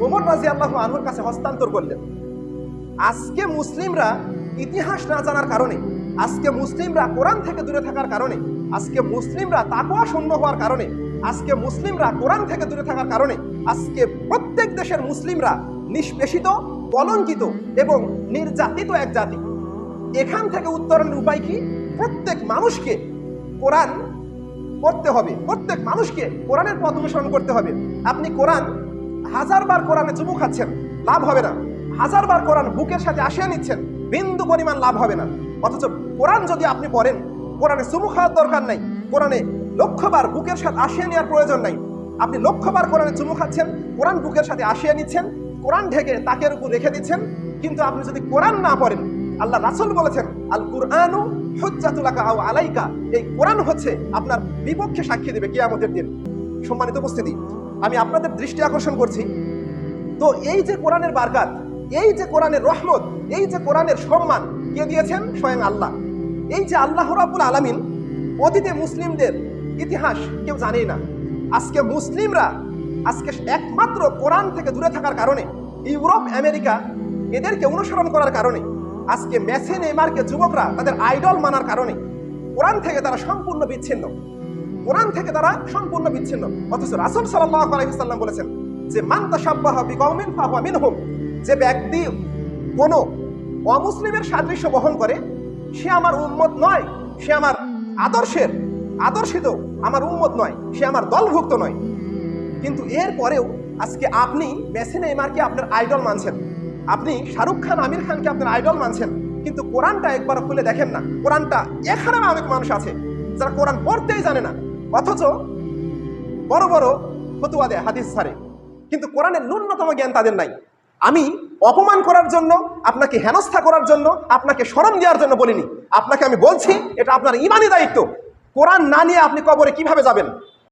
ওমর রাজি আল্লাহ আনহুর কাছে হস্তান্তর করলেন। আজকে মুসলিমরা ইতিহাস না জানার কারণে, আজকে মুসলিমরা কোরআন থেকে দূরে থাকার কারণে, আজকে মুসলিমরা তাকওয়া শূন্য হওয়ার কারণে, আজকে মুসলিমরা কোরআন থেকে দূরে থাকার কারণে, আজকে প্রত্যেক দেশের মুসলিমরা নিষ্পেষিত, কলঙ্কিত এবং নির্যাতিত এক জাতি। এখান থেকে উত্তরণের উপায় কি? প্রত্যেক মানুষকে কোরআন পড়তে হবে, প্রত্যেক মানুষকে কোরআনের পথ অনুসরণ করতে হবে। আপনি কোরআন হাজারবার কোরআনে চুমু খাচ্ছেন, লাভ হবে না। হাজারবার কোরআন বুকের সাথে আসিয়ে নিচ্ছেন, বিন্দু পরিমাণ লাভ হবে না। অথচ কোরআন যদি আপনি পড়েন, কোরআনে চুমু খাওয়ার দরকার নাই। কোরআনে লক্ষ্যবার বুকের সাথে আসিয়ে নেওয়ার প্রয়োজন নাই। আপনি লক্ষ্যবার কোরআনে চুমু খাচ্ছেন, কোরআন বুকের সাথে আসিয়ে নিচ্ছেন, কোরআন ঢেকে তাকের উপর রেখে দিচ্ছেন, কিন্তু আপনি যদি কোরআন না পড়েন, আল্লাহ রাসুল বলেছেন আল কুরআনু হুজ্জাতুলাকা আও আলাইকা। এই কোরআন হচ্ছে আপনার বিপক্ষে সাক্ষী দেবে কিয়ামতের দিন। সম্মানিত উপস্থিতি, আমি আপনাদের দৃষ্টি আকর্ষণ করছি। তো এই যে কোরআনের বারকাত, এই যে কোরআনের রহমত, এই যে কোরআনের সম্মান, কে দিয়েছেন? স্বয়ং আল্লাহ। এই যে আল্লাহ রাব্বুল আলামিন, অতীতে মুসলিমদের ইতিহাস কেউ জানেই না। আজকে মুসলিমরা, আজকে একমাত্র কোরআন থেকে দূরে থাকার কারণে, ইউরোপ, আমেরিকা, এদেরকে অনুসরণ করার কারণে, আজকে মেসে নেইমারকে যুবকরা তাদের আইডল মানার কারণে, কোরআন থেকে তারা সম্পূর্ণ বিচ্ছিন্ন। কোরআন থেকে তারা সম্পূর্ণ বিচ্ছিন্ন। অথচ রাসুল সাল্লাহ বলেছেন যে, মান ফাহুয়া মিনহুম যে ব্যক্তি কোনো অমুসলিমের সাদৃশ্য বহন করে, সে আমার উম্মত নয়, সে আমার আদর্শের, আদর্শিত আমার উম্মত নয়, সে আমার দলভুক্ত নয়। কিন্তু এর পরেও আজকে আপনি মেসি নেইমারকে আপনার আইডল মানছেন। আপনি শাহরুখ খান, আমির খানকে আপনার আইডল মানছেন। কিন্তু কোরআনটা একবার খুলে দেখেন না। কোরআনটা এখানে অনেক মানুষ আছে যারা কোরআন পড়তেই জানে না। অথচ বড় বড় ফতুয়া দেয়, হাদিস সারে কিন্তু কোরআনের ন্যূনতম জ্ঞান তাদের নাই। আমি অপমান করার জন্য, আপনাকে হেনস্থা করার জন্য, আপনাকে স্মরণ দেওয়ার জন্য বলিনি। আপনাকে আমি বলছি, এটা আপনার ইমানি দায়িত্ব। কোরআন না নিয়ে আপনি কবরে কীভাবে যাবেন?